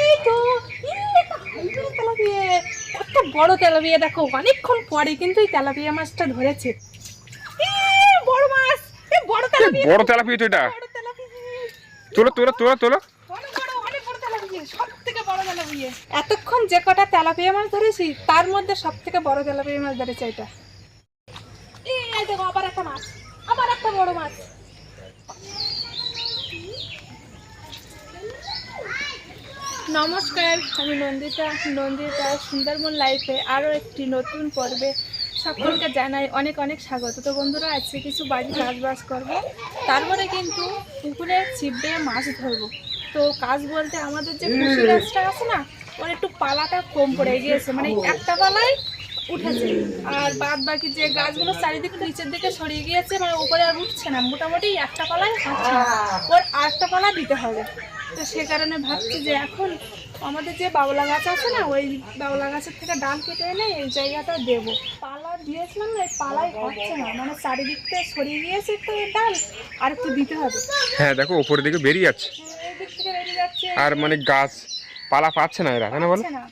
এই তো তেলাপিয়া। কত বড় তেলাপিয়া দেখো অনেকক্ষণ পরে কিন্তু এই তেলাপিয়া মাছটা ধরেছে। বড় মাছ বড় তেলাপিয়া। বড় তেলাপিয়া তো এটা। তোলো তোলো তোলো তোলো। এতক্ষণ যে কটা তেলাপিয়া মাছ ধরেছি তার মধ্যে সব থেকে বড় তেলাপিয়া মাছ ধরেছে এটা। এই দেখো আবার একটা মাছ আবার একটা বড় মাছ। নমস্কার আমি নন্দিতা নন্দিতা সুন্দরবন লাইফে আরও একটি নতুন পর্বে সকলকে জানাই অনেক অনেক স্বাগত। তো বন্ধুরা আজকে কিছু বাড়ি চাষবাস করব। তারপরে কিন্তু পুকুরে ছিপ দিয়ে মাছ ধরবো। তো কাজ বলতে আমাদের যে কুশি গাছটা আছে না ওর একটু পালাটা কম পড়ে গিয়েছে। মানে একটা পালায় উঠেছে। আর বাদ বাকি যে গাছগুলো চারিদিকে নিচের দিকে সরিয়ে গিয়েছে মানে উপরে আর উঠছে না মোটামুটি একটা পালায় ওর আরেকটা পালা দিতে হবে। তো সে কারণে ভাবছি যে এখন আমাদের যে বাবলা গাছ আছে না ওই বাবলা গাছের থেকে ডাল কেটে এনে এই জায়গাটা দেব। পালা দিয়েছিলাম না পালাই হচ্ছে না। মানে চারিদিক থেকে সরিয়ে গিয়েছে তো এই ডাল আর একটু দিতে হবে। হ্যাঁ দেখো উপরের দিকে বেরিয়ে যাচ্ছে। আর মানে গাছ পালা পাচ্ছে না এরা না বলো? না।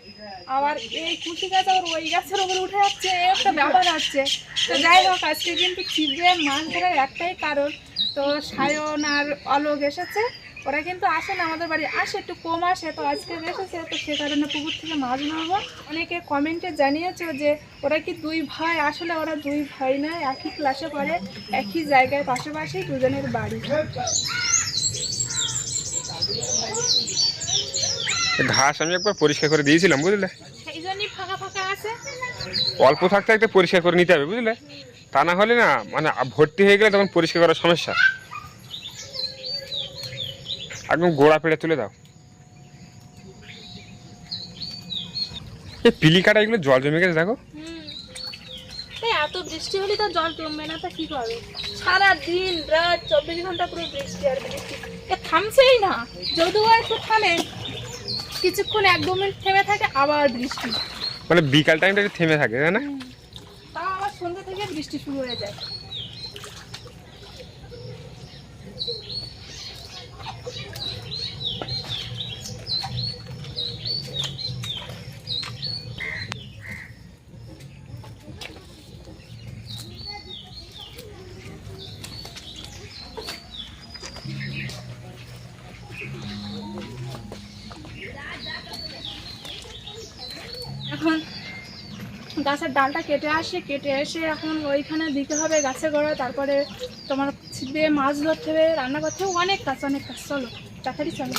আবার এই কুশি গাছ আবার ওই গাছের উপরে উঠে যাচ্ছে, একটা ব্যাপার আছে। তো যাই হোক, আজকে কিন্তু ছিপে মাছ ধরার একটাই কারণ। তো সায়ন আর অলোক এসেছে। ওরা কিন্তু আসে না, আমাদের বাড়ি আসে, একটু কম আসে, তো আজকে এসেছে, তো সে কারণে পুকুর থেকে মাছ নেব অনেকে কমেন্টে জানিয়েছে যে, ওরা কি দুই ভাই? আসলে ওরা দুই ভাই না একই ক্লাসে পড়ে, একই জায়গায় পাশাপাশি দুজনের বাড়ি। ঘাস আমি একবার পরিষ্কার করে দিয়েছিলাম বুঝলে? অল্প থাকতে থাকতে পরিষ্কার করে নিতে হবে বুঝলে? তা না হলে না মানে ভর্তি হয়ে গেলে তখন পরিষ্কার করার সমস্যা। একদম গোড়া পেড়ে তুলে দাও। এই পিলি কাটা এগুলো জল জমে গেছে দেখো। এত বৃষ্টি হলে তো জল জমবে না তা কি করবে? সারা দিন রাত চব্বিশ ঘণ্টা পুরো বৃষ্টি আর বৃষ্টি। এ থামছেই না। যদিও একটু থামে কিছুক্ষণ এক দু মিনিট থেমে থাকে আবার বৃষ্টি। মানে বিকাল টাইমটা থেমে থাকে তাই না? তাও আবার সন্ধ্যা থেকে বৃষ্টি শুরু হয়ে যায়। ডালটা কেটে আসে, কেটে এসে এখন ওইখানে দিতে হবে গাছে গোড়া, তারপরে তোমার ছিপে মাছ ধরতে হবে, রান্না করতে হবে, অনেক কাজ অনেক কাজ, চলো, তাড়াতাড়ি চলো।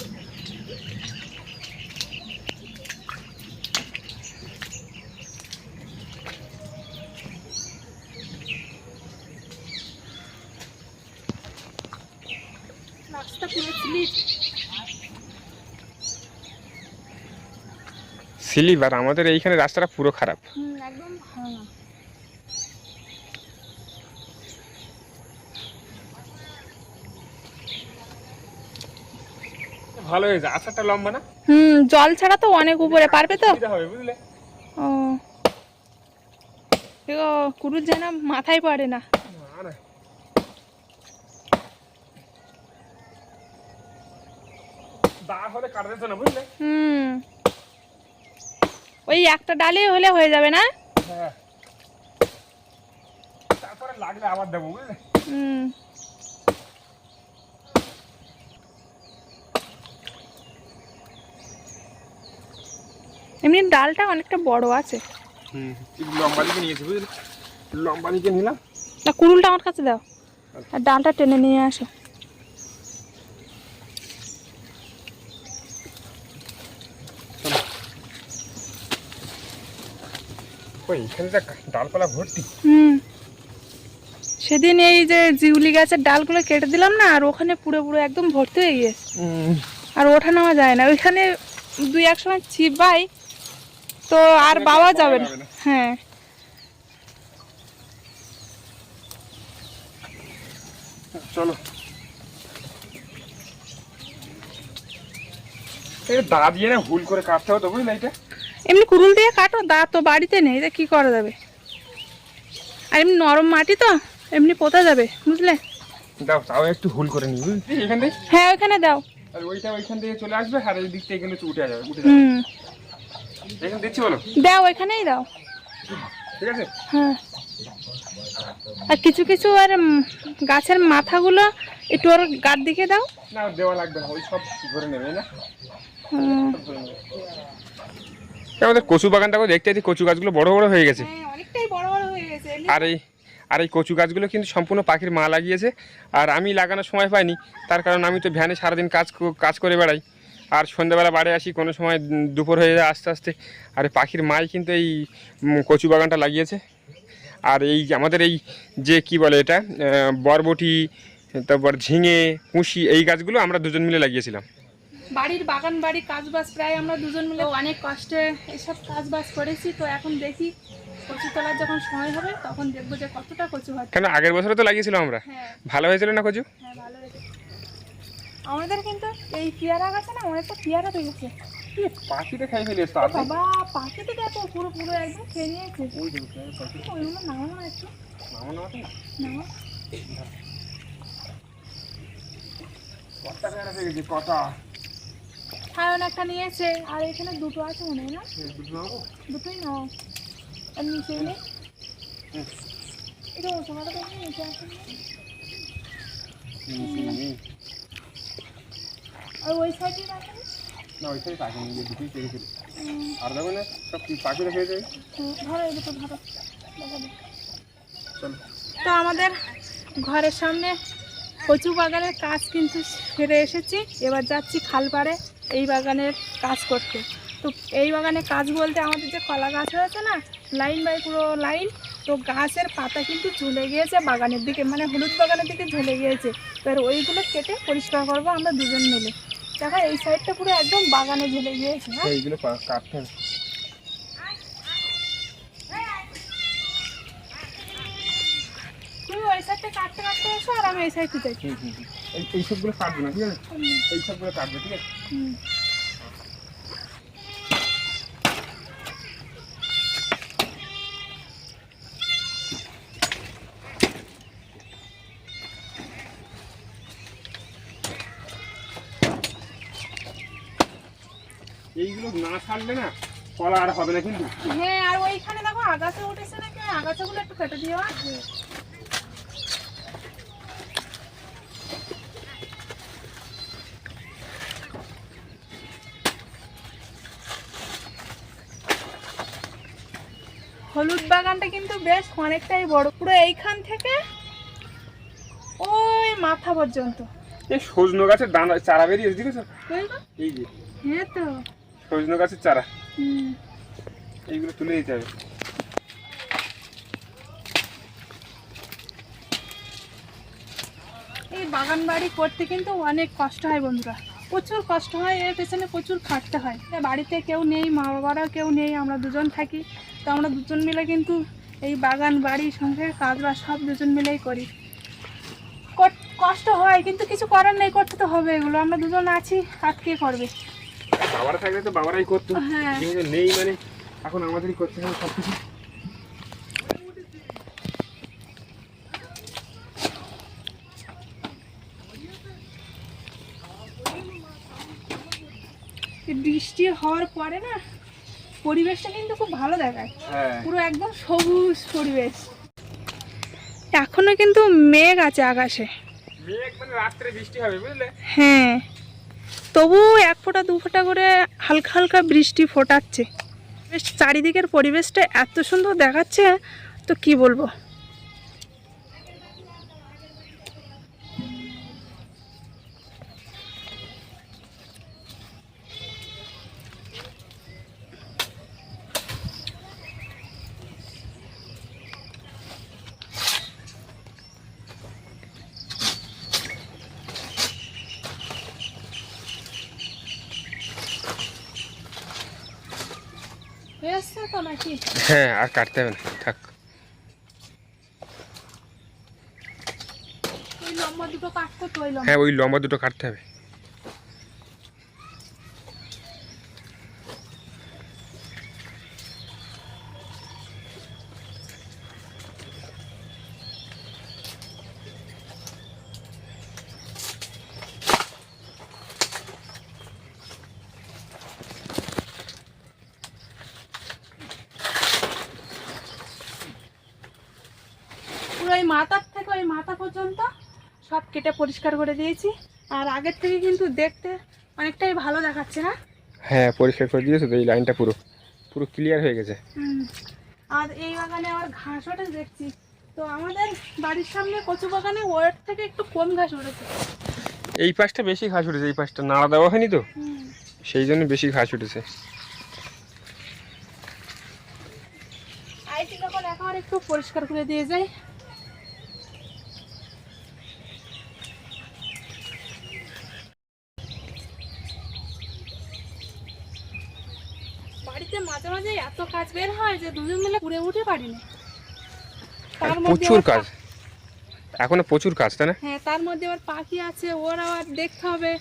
স্লিপ আর আমাদের এইখানে রাস্তাটা পুরো খারাপ। একদম ভালো না। হয়েছে আচারটা লম্বা না? হুম জল ছাড়া তো অনেক উপরে পারবে তো? হবে বুঝলে? ও। কুরুর যেন মাথায় পড়ে না। দা হলে কাটা যেত না বুঝলে? হুম। ওই একটা ডালে হলে হয়ে যাবে না? হ্যাঁ। তারপরে লাগলে আবার দেবো হুম। এমনি ডালটা অনেকটা বড় আছে। হুম লম্বা দিকে নিয়েছি বুঝলে? লম্বা দিকে নিলাম। না কুরুলটা আমার কাছে দাও। আর ডালটা টেনে নিয়ে আসো। এখানে দেখ ডালপালা ভর্তি। হুম। সেদিন এই যে জিউলি গাছের ডালগুলো কেটে দিলাম না আর ওখানে পুরো পুরো একদম ভর্তি হয়ে গিয়েছে। আর ওঠা নেওয়া যায় না। ওইখানে দুই এক সময় ছিপাই তো আর বাবা যাবে না। হ্যাঁ। চলো। এই দা দিয়ে না হুল করে কাটতে হতো বুঝলে এটা? এমনি কুরুল দিয়ে কাটো দা তো বাড়িতে নেই এটা কি করা যাবে? আর এমনি নরম মাটি তো এমনি পোতা যাবে বুঝলে? দাও তাও একটু হুল করে নি বুঝলি? এখান থেকে হ্যাঁ ওইখানে দাও। আর ওইটা ওইখান থেকে চলে আসবে আর এই দিকটা এখানে উঠে যাবে উঠে যাবে। হুম। এখানে দিচ্ছি বলো? দাও এখানেই দাও। ঠিক আছে? হ্যাঁ। আর কিছু কিছু আর গাছের মাথাগুলো একটু আর গার দিকে দাও। না দেওয়া লাগবে না ওই সব ধরে নেবে না? হুম। আমাদের কচু বাগানটাকে দেখতে দেখতে কচু গাছগুলো বড় বড় হয়ে গেছে। হ্যাঁ অনেকটাই বড় বড় হয়ে গেছে। আর এই আর এই কচু গাছগুলো কিন্তু সম্পূর্ণ পাখির মা লাগিয়েছে। আর আমি লাগানোর সময় পাইনি তার কারণ আমি তো ভ্যানে সারাদিন কাজ কাজ করে বেড়াই। আর সন্ধ্যাবেলা বাড়ি আসি কোনো সময় দুপুর হয়ে যায় আস্তে আস্তে। আর এই পাখির মাই কিন্তু এই কচু বাগানটা লাগিয়েছে। আর এই আমাদের এই যে কি বলে এটা বরবটি তারপর ঝিঙে কুশি এই গাছগুলো আমরা দুজন মিলে লাগিয়েছিলাম। বাড়ির বাগান বাড়ি কাজ বাজ প্রায় আমরা দুজন মিলে অনেক কষ্টে এসব কাজ বাজ করেছি। তো এখন দেখি কচু তোলার যখন সময় হবে তখন দেখব যে কতটা কচু হচ্ছে কেন আগের বছরে তো লাগিয়েছিলাম আমরা? হ্যাঁ। ভালো হয়েছিল না কচু? হ্যাঁ ভালো হয়েছে। আমাদের কিন্তু এই পেয়ারা গাছে না অনেকটা পেয়ারা পেয়েছে পাখিটা খাই ফেলে বাবা পাখি তো দেখো পুরো পুরো একদম খেয়ে নিয়েছে ওইগুলো না? একটু নামা কটা? সায়ন একটা নিয়েছে আর এখানে দুটো আছে মনে হয় না? দুটোই নাও। আর নিচে এটা আছে আর ওই সাইডে রাখেন না ওইটাই পাখি নিয়ে দুটোই পেরে আর দেখো না সব পাখি রেখে যায়? ধরো এই দুটো ধরো। তো আমাদের ঘরের সামনে কচু বাগানের কাজ কিন্তু সেরে এসেছি। এবার যাচ্ছি খালপাড়ে। এই বাগানের কাজ করতে। তো এই বাগানে কাজ বলতে আমাদের যে কলা গাছ হয়েছে না লাইন বাই পুরো লাইন তো গাছের পাতা কিন্তু ঝুলে গিয়েছে বাগানের দিকে মানে হলুদ বাগানের দিকে ঝুলে গিয়েছে। এবার ওইগুলো কেটে পরিষ্কার করব আমরা দুজন মিলে। দেখো এই সাইডটা পুরো একদম বাগানে ঝুলে গিয়েছে হ্যাঁ? এইগুলো কাটতে তুমি ওই সাইডটা কাটতে কাটতে এসো আর আমি এই সাইডটা যাই। এই এই সবগুলো কাটবে না, ঠিক আছে? এই সবগুলো কাটবে, ঠিক আছে? এইগুলো না ছাড়লে না কলা আর হবে না কিন্তু। হ্যাঁ আর ওইখানে দেখো আগাছা উঠেছে নাকি? আগাছাগুলো একটু কেটে দিও হলুদ বাগানটা কিন্তু বেশ অনেকটাই বড়। পুরো এইখান থেকে ওই মাথা পর্যন্ত। এই সজনো গাছের দানা চারা বেরিয়েছে আছে এই যে। হ্যাঁ তো। সজনো গাছের চারা। এইগুলো তুলে দিতে হবে। এই বাগান বাড়ি করতে কিন্তু অনেক কষ্ট হয় বন্ধুরা। প্রচুর কষ্ট হয় এর পেছনে প্রচুর খাটতে হয়। বাড়িতে কেউ নেই মা বাবারাও কেউ নেই আমরা দুজন থাকি। তো আমরা দুজন মিলে কিন্তু এই বাগান বাড়ি সংসারের কাজ বাজ সব দুজন মিলেই করি। কষ্ট হয় কিন্তু কিছু করার নেই করতে তো হবে এগুলো। আমরা দুজন আছি আর কে করবে? বাবারা থাকলে তো বাবারাই করতো। হ্যাঁ। নেই মানে এখন আমাদেরই করতে হবে সব কিছু বৃষ্টি হওয়ার পরে না পরিবেশটা কিন্তু খুব ভালো দেখায় হ্যাঁ। পুরো একদম সবুজ পরিবেশ। এখনও কিন্তু মেঘ আছে আকাশে। মানে হ্যাঁ। তবু এক ফোঁটা দু ফোঁটা করে হালকা হালকা বৃষ্টি ফোটাচ্ছে। বেশ চারিদিকের পরিবেশটা এত সুন্দর দেখাচ্ছে তো কি বলব এসছে তো নাকি হ্যাঁ আর কাটতে হবে না। থাক। হ্যাঁ ওই লম্বা দুটো কাটতে হবে মাথার থেকে ওই মাথা পর্যন্ত সব কেটে পরিষ্কার করে দিয়েছি। আর আগের থেকে কিন্তু দেখতে অনেকটাই ভালো দেখাচ্ছে না? হ্যাঁ পরিষ্কার করে দিয়েছ তো এই লাইনটা পুরো। পুরো ক্লিয়ার হয়ে গেছে। আর এই বাগানে আবার ঘাস ওঠে দেখছি। তো আমাদের বাড়ির সামনে কচু বাগানে ওর থেকে একটু কম ঘাস উঠেছে। এই পাশটা বেশি ঘাস উঠেছে এই পাশটা নাড়া দেওয়া হয়নি তো? সেই জন্য বেশি ঘাস উঠেছে। আইটি যখন এখন একটু পরিষ্কার করে দিয়ে যাই বাড়িতে মাঝে মাঝে এত কাজ বের হয় যে দুজন মিলে পুড়ে উঠে পারি না তার মধ্যে প্রচুর কাজ। এখনও প্রচুর কাজ তাই না? হ্যাঁ তার মধ্যে আবার পাখি আছে ওর আবার দেখতে হবে।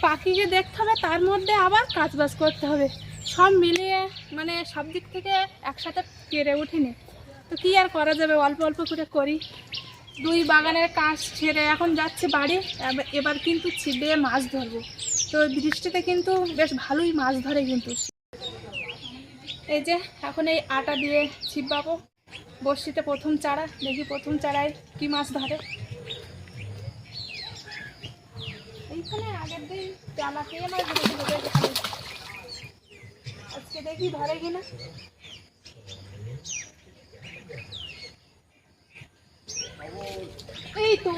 পাখিকে দেখতে হবে তার মধ্যে আবার কাজ বাজ করতে হবে। সব মিলিয়ে মানে সব দিক থেকে একসাথে পেরে উঠিনি। তো কি আর করা যাবে? অল্প অল্প করে করি। দুই বাগানের কাজ ছেড়ে এখন যাচ্ছে বাড়ি। এবার- এবার কিন্তু ছিপে মাছ ধরবো। তো বৃষ্টিতে কিন্তু বেশ ভালোই মাছ ধরে কিন্তু। এই যে এখন এই আটা দিয়ে ছিপ পাবো বর্ষিতে প্রথম চারা দেখি প্রথম চারায় কি মাছ ধরে। এইখানে আগের দিন তেলা খেয়ে মাছ ভালোই। আজকে দেখি ধরে কিনা। এই তো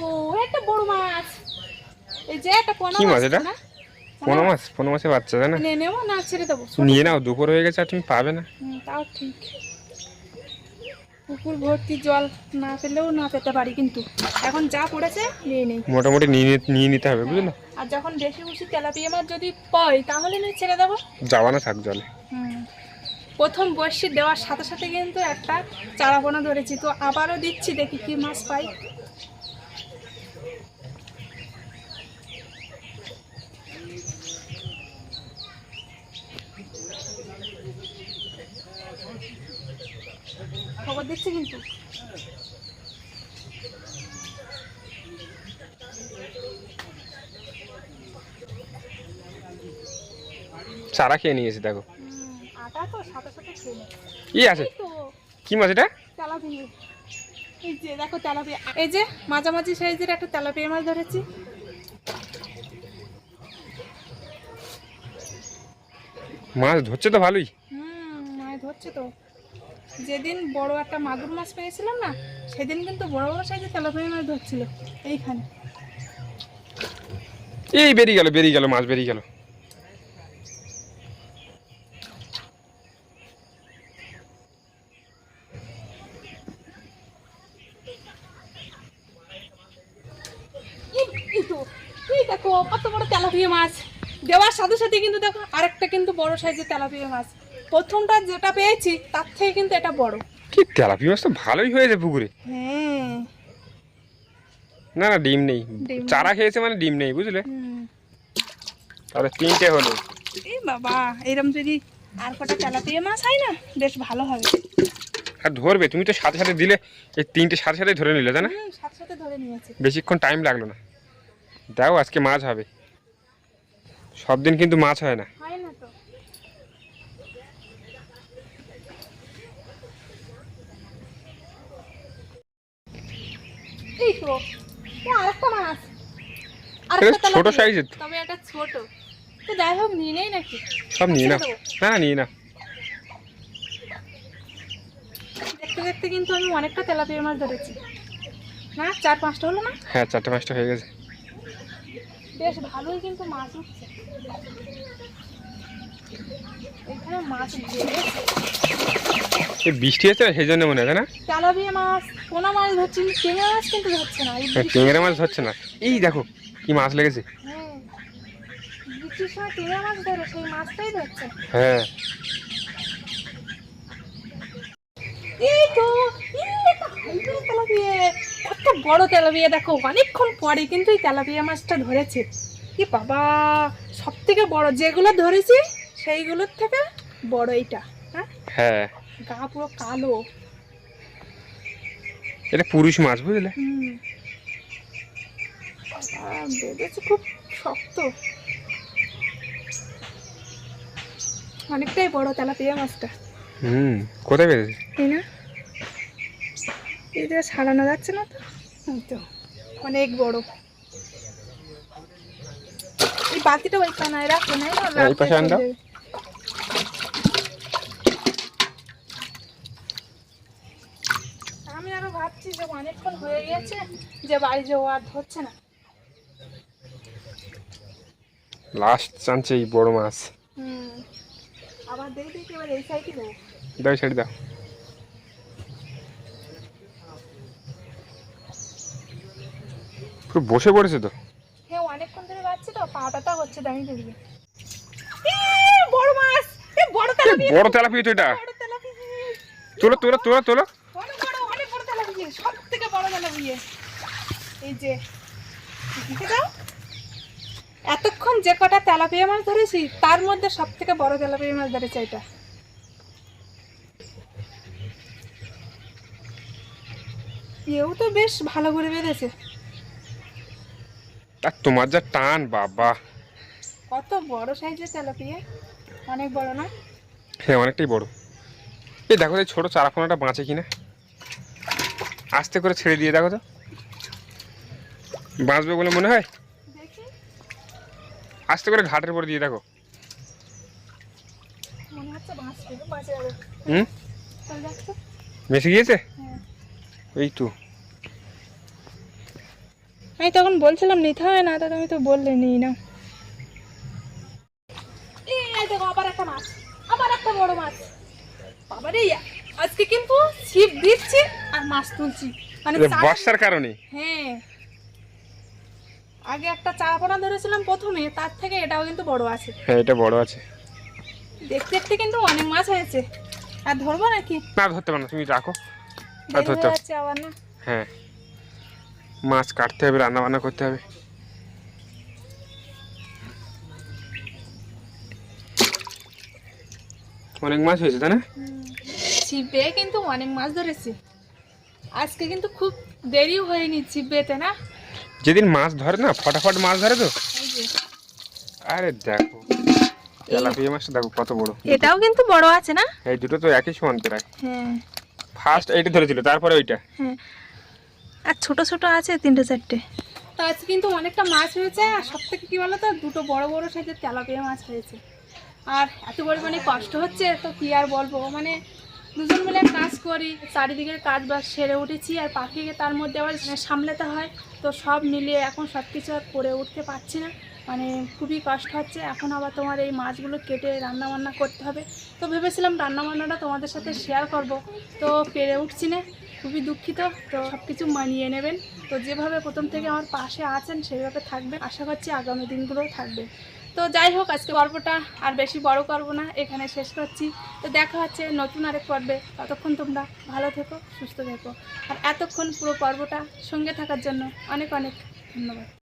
একটা বড় মাছ। এই যে একটা পোনা কি মাছ মাছ না? কোনো মাছ কোনো মাসে বাচ্চা তাই না? নিয়ে নেব না ছেড়ে দেবো। নিয়ে নাও দুপুর হয়ে গেছে আর তুমি পাবে না। তাও ঠিক। পুকুর ভর্তি জল না পেলেও না পেতে পারি কিন্তু। এখন যা পড়েছে নিয়ে নেই। মোটামুটি নিয়ে নিতে হবে বুঝলে? আর যখন বেশি বেশি তেলাপিয়া মাছ যদি পাই তাহলে নিয়ে ছেড়ে দেবো। যাওয়া না থাক জলে। প্রথম বর্ষি দেওয়ার সাথে সাথে কিন্তু একটা চারাপোনা ধরেছি তো আবারও দিচ্ছি দেখি কি মাছ পাই। খবর দিচ্ছি কিন্তু। চারা খেয়ে নিয়েছি দেখো। আটা তো সাথে সাথে খেয়ে। ই আছে। কি মাছ এটা? তেলাপিয়া। এই যে দেখো তেলাপিয়া। এই যে মাঝামাঝি সাইজের একটা তেলাপিয়া মাছ ধরেছি। মাছ ধরছে তো ভালোই। হুম মাছ ধরছে তো। যেদিন বড় একটা মাগুর মাছ পেয়েছিলাম না সেদিন কিন্তু বড় বড় সাইজে তেলাপিয়া মাছ ধরছিল। এইখানে। এই বেরিয়ে গেল বেরিয়ে গেল মাছ বেরিয়ে গেল। দেখো কত বড় তেলাপিয়া মাছ। দেওয়ার সাথে সাথে কিন্তু দেখো আরেকটা কিন্তু বড় সাইজের তেলাপিয়া মাছ। প্রথমটা যেটা পেয়েছি তার থেকে কিন্তু এটা বড়। কি তেলাপি মাছ তো ভালোই হয়েছে পুকুরে। হ্যাঁ। না না ডিম নেই। চারা খেয়েছে মানে ডিম নেই বুঝলে? তাহলে তিনটে হলো। এই বাবা এরম যদি আর কটা তেলাপিয়া মাছ হয় না বেশ ভালো হবে। আর ধরবে তুমি তো সাথে সাথে দিলে এই তিনটে সাথে সাথে ধরে নিলে তাই না সাথে সাথে ধরে নিয়েছে। বেশিক্ষণ টাইম লাগল না। দাও আজকে মাছ হবে। সব দিন কিন্তু মাছ হয় না হয় না তো এই তো আরেকটা মাছ আরেকটা ছোট সাইজের তবে এটা ছোট। তো যাই হোক নিয়ে নেই নাকি? সব নিয়ে নাও। না না নিয়ে নাও। দেখতে দেখতে কিন্তু আমি অনেকটা তেলাপিয়া মাছ ধরেছি। না চার পাঁচটা হলো না? হ্যাঁ চারটে পাঁচটা হয়ে গেছে। বেশ ভালোই কিন্তু মাছ উঠছে। এখানে মাছ এই বৃষ্টি হচ্ছে সেই জন্য মনে হয় না? তেলাপিয়া মাছ পোনা মাছ ধরছি মাছ কিন্তু ধরছে না হ্যাঁ, মাছ ধরছে না। এই দেখো কি মাছ লেগেছে। হ্যাঁ হ্যাঁ। এই তো কত বড় তেলাপিয়া দেখো অনেকক্ষণ পরে কিন্তু এই তেলাপিয়া মাছটা ধরেছে। কি বাবা সব থেকে বড় যেগুলো ধরেছি সেইগুলোর থেকে বড় এইটা হ্যাঁ? হ্যাঁ। গা পুরো কালো। এটা পুরুষ মাছ বুঝলে? বেঁধেছে খুব শক্ত। অনেকটাই বড় তেলাপিয়া মাছটা। হুম কোথায় তাই না। এটা সারানো যাচ্ছে না তো অনেক বড়। এই বাতিটা ওই কানায় রাখো না এই পাশে আন দাও। আমি আরও ভাবছি যে অনেকক্ষণ হয়ে গেছে যে বাড়ি যাওয়া আর ধরছে না। লাস্ট চান্সে এই বড় মাছ। হুম। আবার দেখি দেখি এবার এই সাইডে যাব দাও ছেড়ে দাও। পুরো বসে পড়েছে তো? হ্যাঁ অনেকক্ষণ ধরে যাচ্ছি তো পা ব্যথা হচ্ছে দাঁড়িয়ে দেখবে বড় মাছ! এ বড় তেলাপিয়া। বড় তেলাপিয়া তো এটা। তোলো তোলো তোলো তোলো অনেক বড় অনেক বড় তেলাপিয়া সব থেকে এই যে দেখে যাও এতক্ষণ যে কটা তেলাপিয়া মাছ ধরেছি তার মধ্যে সব থেকে বড় তেলাপিয়া মাছ ধরেছে এটা। এও তো বেশ ভালো করে বেঁধেছে। আর তোমার যা টান বাবা। কত বড় সাইজের তেলাপিয়া? অনেক বড় না? হ্যাঁ অনেকটাই বড়। এই দেখো এই ছোটো চারাপোনাটা বাঁচে কিনা। আস্তে করে ছেড়ে দিয়ে দেখো তো। বাঁচবে বলে মনে হয়? আস্তে করে ঘাটের উপরে দিয়ে দেখো। হুম? বেশি গিয়েছে? হ্যাঁ। এই তো। আমি তখন বলছিলাম নিতে হয় না তা তুমি তো বললে নিই না। এই দেখো আবার একটা মাছ আবার একটা বড় মাছ। বাবারে আজকে কিন্তু ছিপ দিচ্ছি আর মাছ তুলছি। মানে বর্ষার কারণে? হ্যাঁ। আগে একটা চারাপোনা ধরেছিলাম প্রথমে তার থেকে এটাও কিন্তু বড় আছে। হ্যাঁ এটা বড় আছে। দেখতে দেখতে কিন্তু অনেক মাছ হয়েছে। আর ধরবো নাকি? না ধরতে পারো তুমি রাখো। আর ধরতে। যাচ্ছে আবার না। হ্যাঁ। মাছ কাটতে হবে রান্না বান্না করতে হবে। অনেক মাছ হয়েছে তাই না? ছিপে কিন্তু অনেক মাছ ধরেছি। আজকে কিন্তু খুব দেরিও হয়নি ছিপেতে না? যেদিন মাছ ধরে না ফটাফট মাছ ধরে তো? এই যে। আরে দেখো তেলাপিয়া মাছটা দেখো কত বড়। এটাও কিন্তু বড় আছে না? এই দুটো তো একই সমান প্রায়। হ্যাঁ। ফার্স্ট এইটা ধরেছিল তারপরে ওইটা। হ্যাঁ। আর ছোট ছোট আছে তিনটে চারটে। তো আজকে কিন্তু অনেকটা মাছ হয়েছে আর সব থেকে কী বলো তো দুটো বড় বড় সাইজের তেলাপিয়া মাছ হয়েছে। আর এত পরিমাণে কষ্ট হচ্ছে তো কী আর বলব? মানে দুজন মিলে কাজ করি, চারিদিকের কাজ বাজ সেরে উঠেছি আর পাখিকে তার মধ্যে আবার সামলাতে হয়। তো সব মিলিয়ে এখন সব কিছু আর করে উঠতে পারছি না। মানে খুবই কষ্ট হচ্ছে। এখন আবার তোমার এই মাছগুলো কেটে রান্না বান্না করতে হবে। তো ভেবেছিলাম রান্না বান্নাটা তোমাদের সাথে শেয়ার করব। তো পেরে উঠছি না। খুবই দুঃখিত। তো সব কিছু মানিয়ে নেবেন। তো যেভাবে প্রথম থেকে আমার পাশে আছেন সেইভাবে থাকবেন। আশা করছি আগামী দিনগুলোও থাকবে। তো যাই হোক, আজকে পর্বটা আর বেশি বড় করব না, এখানে শেষ করছি। তো দেখা হচ্ছে নতুন আরেক পর্বে। ততক্ষণ তোমরা ভালো থেকো, সুস্থ থেকো। আর এতক্ষণ পুরো পর্বটা সঙ্গে থাকার জন্য অনেক অনেক ধন্যবাদ।